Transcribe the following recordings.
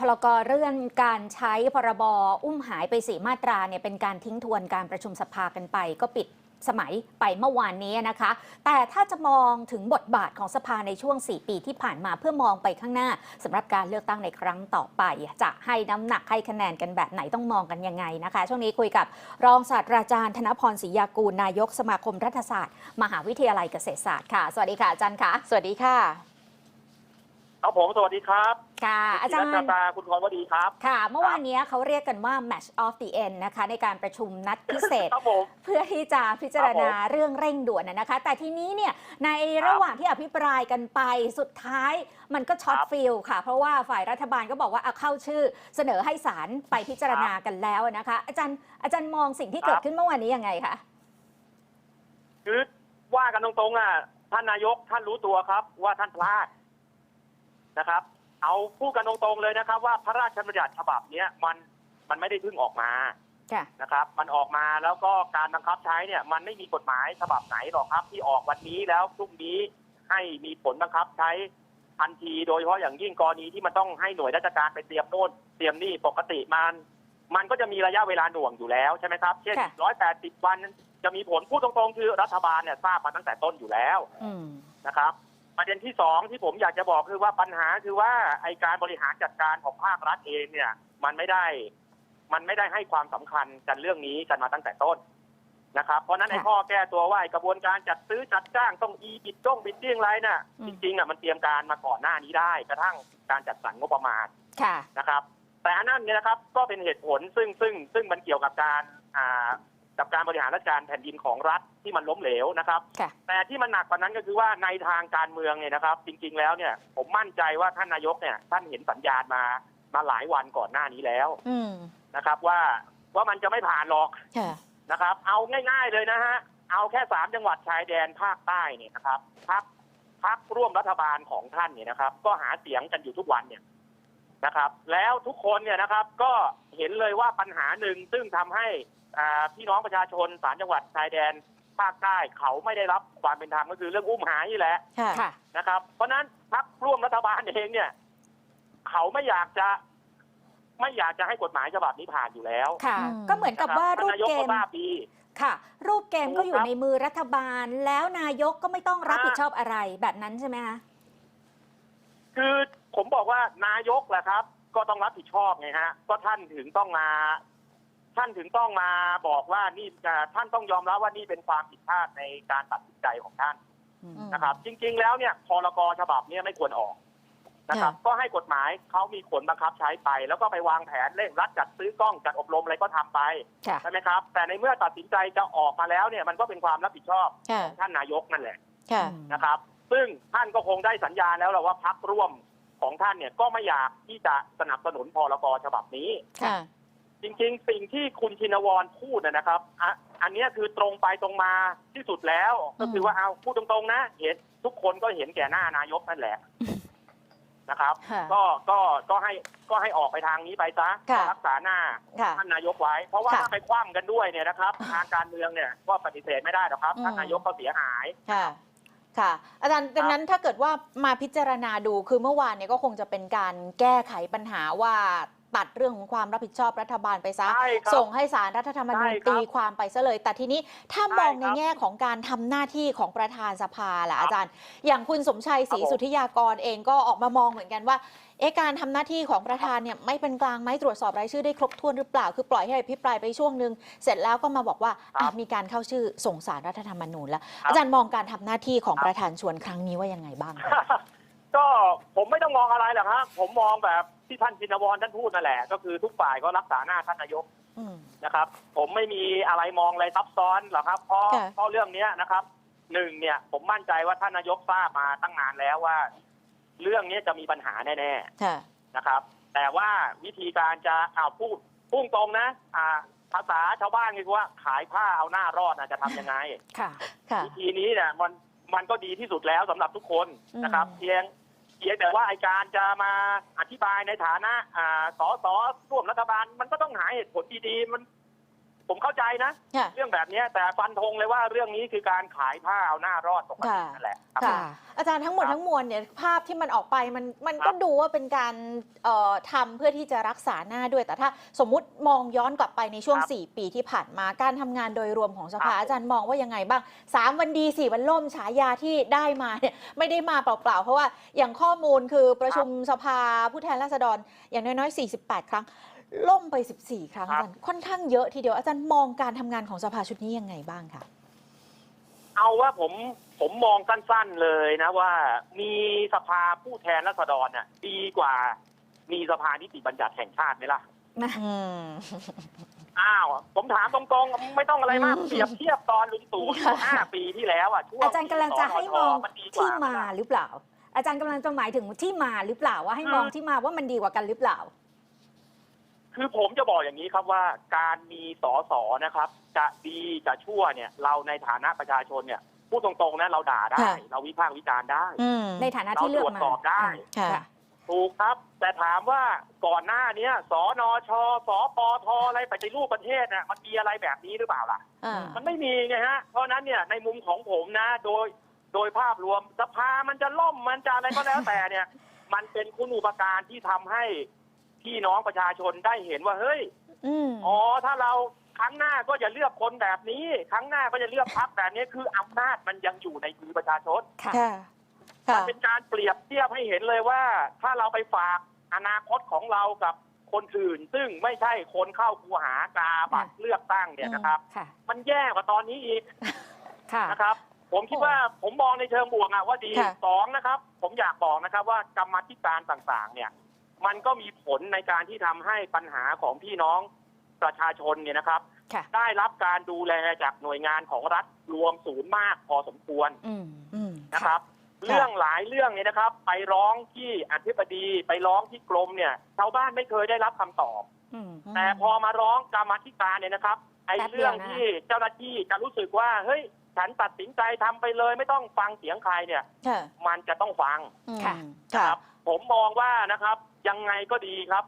พลกรเรื่องการใช้พรบอุ้มหายไปสีมาตราเนี่ยเป็นการทิ้งทวนการประชุมสภากันไป ก็ปิดสมัยไปเมื่อวานนี้นะคะ แต่ถ้าจะมองถึงบทบาทของสภาในช่วง 4 ปีที่ผ่านมาเพื่อมองไปข้างหน้าสำหรับการเลือกตั้งในครั้งต่อไป จะให้น้ำหนักให้คะแนนกันแบบไหนต้องมองกันยังไงนะคะ ช่วงนี้คุยกับรองศาสตราจารย์ธนพรศรียากูลนายกสมาคมรัฐศาสตร์ มหาวิทยาลัยเกษตรศาสตร์ค่ะ สวัสดีค่ะอาจารย์ค่ะ สวัสดีค่ะ ครับผมสวัสดีครับค่ะ อาจารคุณย์ตาคุณพรวดีครับ ค่ะ เมื่อวานนี้เขาเรียกกันว่า Match of the End นะคะ ในการประชุมนัดพิเศษครับผมเพื่อที่จะพิจารณาครับผมเรื่องเร่งด่วนนะนะคะ แต่ทีนี้เนี่ยในระหว่างที่อภิปรายกันไปสุดท้ายมันก็ช็อตครับฟิลค่ะ เพราะว่าฝ่ายรัฐบาลก็บอกว่าเอาเข้าชื่อเสนอให้ศาลไปพิจารณากันแล้วนะคะ อาจารย์อาจารย์มองสิ่งที่ครับเกิดขึ้นเมื่อวานนี้ยังไงคะคือว่ากันตรงๆอะท่านนายกท่านรู้ตัวครับว่าท่านพลาด นะครับ เอาพูดกันตรงๆเลยนะครับ ว่าพระราชบัญญัติฉบับเนี้ยมันมันไม่ได้เพิ่งออกมาค่ะนะครับ มันออกมาแล้วก็การบังคับใช้เนี่ย มันไม่มีกฎหมายฉบับไหนหรอกครับ ที่ออกวันนี้แล้วพรุ่งนี้ให้มีผลบังคับใช้ทันทีโดยเฉพาะอย่างยิ่งกรณีที่มันต้องให้หน่วยราชการไปเตรียมโน่นเตรียมนี่ปกติมันมันก็จะมีระยะเวลาหน่วงอยู่แล้วใช่ไหมครับ เช่นค่ะร้อยแปดสิบวันจะมีผลพูดตรงๆ คือรัฐบาลเนี่ยทราบมาตั้งแต่ต้นอยู่แล้วอืมนะครับ ประเด็นที่สองที่ผมอยากจะบอกคือว่าปัญหาคือว่าไอการบริหารจัดการของภาครัฐเองเนี่ย มันไม่ได้ มันไม่ได้ให้ความสำคัญกันเรื่องนี้กันมาตั้งแต่ต้นนะครับ เพราะฉะนั้นไอ้ค่ะข้อแก้ตัวว่าไอ้กระบวนการจัดซื้อจัดจ้างต้องอีบิดต้องบิดเรื่องอะไรน่ะอืมจริงๆอะมันเตรียมการมาก่อนหน้านี้ได้ กระทั่งการจัดสรรงบประมาณค่ะนะครับ แต่อันนั้นเนี่ยนะครับ ก็เป็นเหตุผลซึ่งซึ่งซึ่งมันเกี่ยวกับการอ่า กับการบริหารราชการแผ่นดินของรัฐที่มันล้มเหลวนะครับ ค่ะ แต่ที่มันหนักกว่านั้นก็คือว่าในทางการเมืองเนี่ยนะครับ จริง ๆ แล้วเนี่ยผมมั่นใจว่าท่านนายกเนี่ยท่านเห็นสัญญาณมามาหลายวันก่อนหน้านี้แล้วอืม นะครับ ว่าว่ามันจะไม่ผ่านหรอกค่ะ นะครับ เอาง่าย ๆเลยนะฮะเอาแค่สามจังหวัดชายแดนภาคใต้เนี่ยนะครับพักพักร่วมรัฐบาลของท่านเนี่ยนะครับ ก็หาเสียงกันอยู่ทุกวันเนี่ย นะครับ แล้วทุกคนเนี่ยนะครับก็เห็นเลยว่าปัญหาหนึ่งซึ่งทำให้อ่าพี่น้องประชาชนสามจังหวัดชายแดนภาคใต้เขาไม่ได้รับความเป็นธรรมก็คือเรื่องอุ้มหายนี่แหละค่ะค่ะนะครับ เพราะฉะนั้นพักร่วมรัฐบาลเองเนี่ย เขาไม่อยากจะ ไม่อยากจะให้กฎหมายฉบับนี้ผ่านอยู่แล้วค่ะอืมก็เหมือนกับนะคว่าท่านรูปนายกเกก็มทราบดีค่ะ รูปเกมก็อยู่ครับในมือรัฐบาล แล้วนายกก็ไม่ต้องรับอ่าผิดชอบอะไรแบบนั้นใช่ไหมคะคือ ผมบอกว่านายกแหละครับ ก็ต้องรับผิดชอบไงฮะ ก็ท่านถึงต้องมา ท่านถึงต้องมาบอกว่านี่อ่าท่านต้องยอมรับว่านี่เป็นความผิดพลาดในการตัดสินใจของท่านอืมอืมนะครับ จริง ๆ แล้วเนี่ยพรกฉบับเนี้ไม่ควรออกนะครับค่ะก็ให้กฎหมายเขามีผลบังคับใช้ไป แล้วก็ไปวางแผนเร่งรัดจัดซื้อกล้องจัดอบรมอะไรก็ทำไปค่ะใช่ไหมครับ แต่ในเมื่อตัดสินใจจะออกมาแล้วเนี่ยมันก็เป็นความรับผิดชอบค่ะของท่านนายกนั่นแหละค่ะนะครับ ซึ่งท่านก็คงได้สัญญาณแล้วแหละว่าพักร่วม ของท่านเนี่ยก็ไม่อยากที่จะสนับสนุนพรกฉบับนี้ ค่ะ จริงๆ สิ่งที่คุณชินวรพูดนะนะครับอะอันเนี้ยคือตรงไปตรงมาที่สุดแล้ว ก็คือว่าเอาพูดตรงๆนะเห็นทุกคนก็เห็นแก่หน้านายกนั่นแหละนะครับ ค่ะ ก็ก็ก็ให้ก็ให้ออกไปทางนี้ไปซะค่ะรักษาหน้าค่ะท่านนายกไว้ เพราะว่าค่ะถ้าไปคว่ำกันด้วยเนี่ยนะครับ ทางการเมืองเนี่ยก็ปฏิเสธไม่ได้หรอกครับอืมท่านนายกก็เสียหาย ค่ะ ค่ะ อาจารย์ดังนั้นถ้าเกิดว่ามาพิจารณาดูคือเมื่อวานเนี่ยก็คงจะเป็นการแก้ไขปัญหาว่าตัดเรื่องของความรับผิดชอบรัฐบาลไปซะ ใช่ครับส่งให้สารรัฐธรรมนูญใช่ครับตีความไปซะเลย แต่ทีนี้ถ้ามองใช่ในครับแง่ของการทำหน้าที่ของประธานสภาล่ะครับอาจารย์ อย่างคุณสมชัยศรีครับผม สุทธิยากรเองก็ออกมามองเหมือนกันว่า เอะการทำหน้าที่ของประธานเนี่ยไม่เป็นกลางไหมตรวจสอบรายชื่อได้ครบถ้วนหรือเปล่า คือปล่อยให้อภิปรายไปช่วงหนึ่งเสร็จแล้วก็มาบอกว่าอะมีการเข้าชื่อส่งสารรัฐธรรมนูญแล้วอาจารย์มองการทำหน้าที่ของประธานชวนครั้งนี้ว่ายังไงบ้างคะก็ผมไม่ต้องมองอะไรหรอกครับผมมองแบบที่ท่านชินวรท่านพูดนั่นแหละ ก็คือทุกฝ่ายก็รักษาหน้าท่านนายกอืมนะครับ ผมไม่มีอะไรมองอะไรซับซ้อนหรอกครับ เพราะค่ะเพราะเรื่องเนี้ยนะครับหนึ่งเนี่ยผมมั่นใจว่าท่านนายกทราบมาตั้งนานแล้วว่า เรื่องนี้จะมีปัญหาแน่ค่ะ ๆนะครับ แต่ว่าวิธีการจะเอาพูดพุ่งตรงนะอ่าภาษาชาวบ้านคือว่าขายผ้าเอาหน้ารอดนะจะทำยังไง ค่ะ ค่ะ วิธีนี้เนี่ยมันมันก็ดีที่สุดแล้วสำหรับทุกคนนะครับ อืม เพียงเพียงแต่ว่าไอการจะมาอธิบายในฐานะอ่าสสร่วมรัฐบาลมันก็ต้องหาเหตุผลดีๆมันผผมเข้าใจนะ ค่ะ เรื่องแบบเนี้ยแต่ฟันธงเลยว่าเรื่องนี้คือการขายผ้าเอาหน้ารอดปกติค่ะ นั่นแหละครับ ค่ะ อาจารย์ทั้งหมดครับทั้งมวลเนี่ยภาพที่มันออกไปมันมันครัก็บดูว่าเป็นการเอ่อทำเพื่อที่จะรักษาหน้าด้วย แต่ถ้าสมมุติมองย้อนกลับไปในช่วงครับ4ปีที่ผ่านมาการทำงานโดยรวมของสภาครับอาจารย์มองว่ายังไงบ้าง 3 วันดี 4 วันล่มฉายาที่ได้มาเนี่ยไม่ได้มาเปล่าๆ เพราะว่าอย่างข้อมูลคือประชุมสภาผู้แทนราษฎรอย่างน้อยๆ 48 ครั้ง ล่มไป 14 ครั้งครัอาบจารย์ค่อนข้างเยอะทีเดียวอาจารย์มองการทำงานของสภาชุดนี้ยังไงบ้างคะ เอาว่าผมผมมองสั้นๆเลยนะว่ามีสภาผู้แทนราษฎรน่ะดีกว่า มีสภานิติบัญญัติแห่งชาติไหมล่ะ อืม อ้าว ผมถามตรงๆ ไม่ต้องอะไรมากอืมเปรียบเทียบตอนลุงตู่ค่ะห้าปีที่แล้วอะช่วงอาจารย์กำลังจะให้มองสนชนดีกที่ว่มาหรือเปล่า อาจารย์กำลังจะหมายถึงที่มาหรือเปล่าว่าให้มองที่มาว่ามันดีกว่ากันหรือเปล่า คือผมจะบอกอย่างนี้ครับว่าการมีสอสอนะครับ จะดีจะชั่วเนี่ย เราในฐานะประชาชนเนี่ยพูดตรงๆนะเราด่าได้ ค่ะ เราวิพากษ์วิจารณ์ได้ อืมในฐานะที่เลือกเราตรวจสอบได้อ่าค่ะ ถูกครับ แต่ถามว่าก่อนหน้าเนี้ยสนชสปทอะไรปฏิรูปประเทศน่ะมันมีอะไรแบบนี้หรือเปล่าล่ะ อ่า มันไม่มีไงฮะ เพราะฉะนั้นเนี่ยในมุมของผมนะ โดยโดยภาพรวมสภามันจะล่มมันจะอะไรก็แล้วแต่เนี่ย มันเป็นคุณอุปการที่ทำให้ พี่น้องประชาชนได้เห็นว่าเฮ้ยอืมอ๋อถ้าเราครั้งหน้าก็จะเลือกคนแบบนี้ ครั้งหน้าก็จะเลือกพรรคแบบนี้คืออำนาจมันยังอยู่ในมือประชาชนค่ะ ค่ะ มัค่ะ นเป็นการเปรียบเทียบให้เห็นเลยว่า ถ้าเราไปฝากอนาคตของเรากับคนอื่น ซึ่งไม่ใช่คนเข้าคูหากาบัตรเลือกตั้งเนี่ยนะครับ ค่ะ มันแย่กว่าตอนนี้อีก ค่ะ นะครับผมคิดว่าผมมองในเชิงบวกอะว่าดีค่ะ สองนะครับ ผมอยากบอกนะครับว่ากรรมาธิการต่างๆ เนี่ย มันก็มีผลในการที่ทำให้ปัญหาของพี่น้องประชาชนเนี่ยนะครับค่ะได้รับการดูแลจากหน่วยงานของรัฐรวมศูนย์มากพอสมควรอืมอืมนะครับ เรื่องหลายเรื่องเนี่ยนะครับ ไปร้องที่อธิบดีไปร้องที่กรมเนี่ยชาวบ้านไม่เคยได้รับคำตอบอืมแต่พอมาร้องกรรมาธิการเนี่ยนะครับไอ้แป๊บเดียวนะเรื่องที่เจ้าหน้าที่จะรู้สึกว่าเฮ้ยฉันตัดสินใจทำไปเลย ไม่ต้องฟังเสียงใครเนี่ยค่ะมันจะต้องฟังอืมค่ะค่ะครับ ผมมองว่านะครับยังไงก็ดีครับ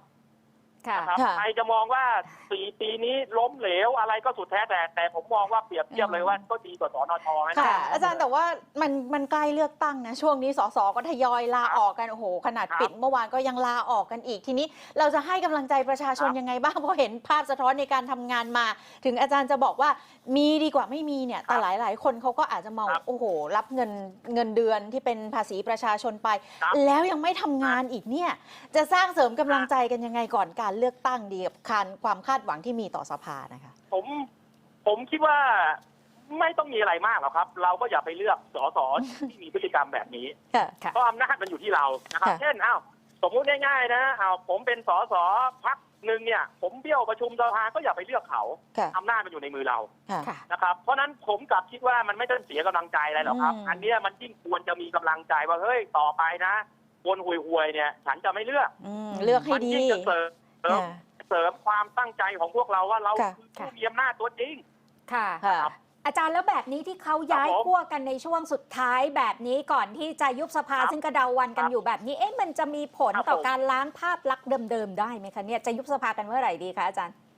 นะครับค่ะใครจะมองว่าสี่ปีนี้ล้มเหลวอะไรก็สุดแท้แต่ แต่ผมมองว่าเปรียบเทียบเลยว่าก็ดีกว่าสอนอชไหมค่ะค่ะ อาจารย์แต่ว่ามันมันใกล้เลือกตั้งนะ ช่วงนี้สสก็ทยอยลาออกกันโอ้โหขนาดครับปิดเมื่อวานก็ยังลาออกกันอีกทีนี้ เราจะให้กำลังใจประชาชนครับยังไงบ้างเพราะเห็นภาพสะท้อนในการทำงานมา ถึงอาจารย์จะบอกว่ามีดีกว่าไม่มีเนี่ยแต่หลายๆคนเขาก็อาจจะมองครับโอ้โห รับเงินเงินเดือนที่เป็นภาษีประชาชนไปครับแล้วยังไม่ทำงานอีกเนี่ยจะสร้างเสริมกำลังใจกันยังไงก่อนการเลือกตั้งดีกับการความคาดหวังที่มีต่อสภานะคะ ผมผมคิดว่าไม่ต้องมีอะไรมากหรอกครับ เราก็อย่าไปเลือกสสที่มีพฤติกรรมแบบนี้ค่ะค่ะเพราะอำนาจมันอยู่ที่เรานะครับค่ะเช่นอ้าวสมมุติง่ายๆนะอ้าวผมเป็นสสพักหนึ่งเนี่ย ผมเบี้ยวประชุมสภาก็อย่าไปเลือกเขาค่ะอำนาจมันอยู่ในมือเราค่ะค่ะนะครับเพราะฉะนั้นผมกลับคิดว่ามันไม่ต้องเสียกำลังใจอะไรหรอกครับอืมอันเนี้ยมันยิ่งควรจะมีกำลังใจว่าเฮ้ยต่อไปนะคนห่วยๆเนี่ย ฉันจะไม่เลือกอืมเลือกให้มัดียิ่งจะเสริม เสริมค่ะเสริมความตั้งใจของพวกเราว่าเราค่ะ คือผู้มีอำนาจตัวจริง ค่ะ ค่ะ ครับ อาจารย์แล้วแบบนี้ที่เขาย้ายครับผมขั้วกันในช่วงสุดท้ายแบบนี้ก่อนที่จะยุบสภาครับซึ่งกระเดาวันกันครับอยู่แบบนี้ เอ๊ะมันจะมีผลครับต่อผม การล้างภาพลักษณ์เดิมๆได้ไหมคะเนี่ยจะยุบสภากันเมื่อไหร่ดีคะอาจารย์อ่า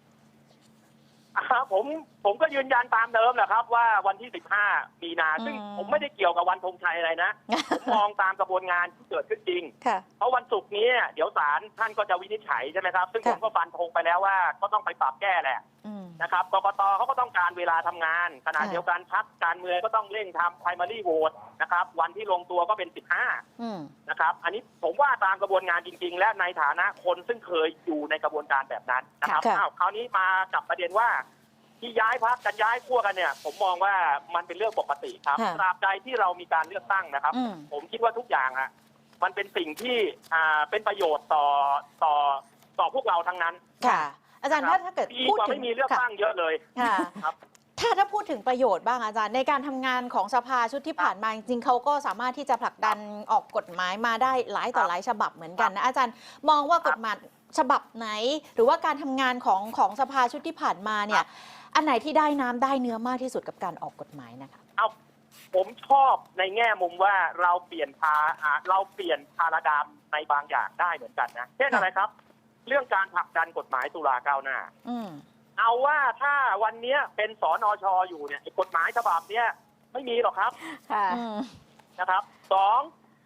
ผมผมก็ยืนยันตามเดิมแหละครับ ว่าวันที่ 15 มีนา ซึ่งอืมผมไม่ได้เกี่ยวกับวันธงชัยอะไรนะ ผมมองตามกระบวนงานที่เกิดขึ้นจริงค่ะเพราะวันศุกร์นี้เดี๋ยวศาลท่านก็จะวินิจฉัยใช่ไหมครับ ซึ่งค่ะผมก็ฟันธงไปแล้วว่าก็ต้องไปปรับแก้แหละอืม นะครับกกตเขาก็ต้องการเวลาทำงาน ขณะค่ะเดียวกันพักการเมืองก็ต้องเร่งทำ primary vote นะครับ วันที่ลงตัวก็เป็น 15อืมนะครับ อันนี้ผมว่าตามกระบวนงานจริง ๆ และในฐานะคนซึ่งเคยอยู่ในกระบวนการแบบนั้นนะครับค่ะอ้าวคราวนี้มากับประเด็นว่าที่ย้ายพักกันย้ายขั้วกันเนี่ย ผมมองว่ามันเป็นเรื่องปกติครับค่ะตราบใดที่เรามีการเลือกตั้งนะครับอืมผมคิดว่าทุกอย่างอะมันเป็นสิ่งที่อ่าเป็นประโยชน์ต่อต่อต่อพวกเราทั้งนั้นค่ะ อาจารย์ครัถ้าบถ้าเกิดดีพูดกว่าถึไม่งมีเลือกค่ะตั้งเยอะเลย ค่ะครับ ถ้าถ้าพูดถึงประโยชน์บ้างอาจารย์ ในการทำงานของสภาชุดที่ผ่านมาจริงๆเขาก็สามารถที่จะผลักดันออกกฎหมายมาได้หลายต่อหลายฉบับเหมือนกันนะอาจารย์มองว่ากฎหมายฉบับไหน หรือว่าการทำงานของของสภาชุดที่ผ่านมาเนี่ยอันไหนที่ได้น้ำได้เนื้อมากที่สุดกับการออกกฎหมายนะคะ เอาผมชอบในแง่มุมว่าเราเปลี่ยนพาอ่าเราเปลี่ยนพาราดามในบางอย่างได้เหมือนกันนะเช่นค่ะอะไรครับ เรื่องการผลักดันกฎหมายสุราก้าวหน้าอืมเอาว่าถ้าวันเนี้ยเป็นสอนอชออยู่เนี่ยไอ้กฎหมายฉบับเนี้ยไม่มีหรอกครับค่ะอืมนะครับสอง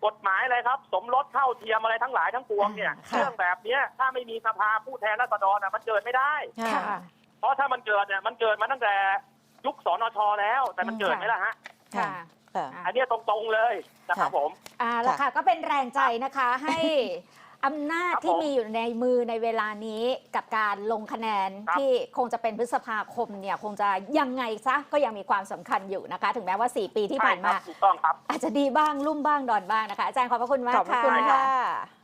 กฎหมายอะไรครับ สมรสเท่าเทียมอะไรทั้งหลายทั้งปวงเนี่ยค่ะเรื่องแบบเนี้ยถ้าไม่มีสภาผู้แทนราษฎรนะมันเกิดไม่ได้ค่ะค่ะเพราะถ้ามันเกิดเนี่ยมันเกิดมาตั้งแต่ยุคสนชแล้ว แต่มันเกิดค่ะไหมล่ะฮะค่ะค่ะอันเนี้ยตรงๆเลยนะครับค่ะผมอ่าแล้วค่ะ ก็เป็นแรงใจนะคะให้ อำนาจครับที่ผมมีอยู่ในมือในเวลานี้กับการลงคะแนนครับที่คงจะเป็นพฤษภาคมเนี่ยคงจะยังไงซะก็ยังมีความสำคัญอยู่นะคะ ถึงแม้ว่า 4 ปีที่ผ่านใช่คมารับถูกต้องครับอาจจะดีบ้างลุ่มบ้างดอนบ้างนะคะอาจารย์ขอบพระคุณมาขกอบพระค่ะคุณได้ค่ะ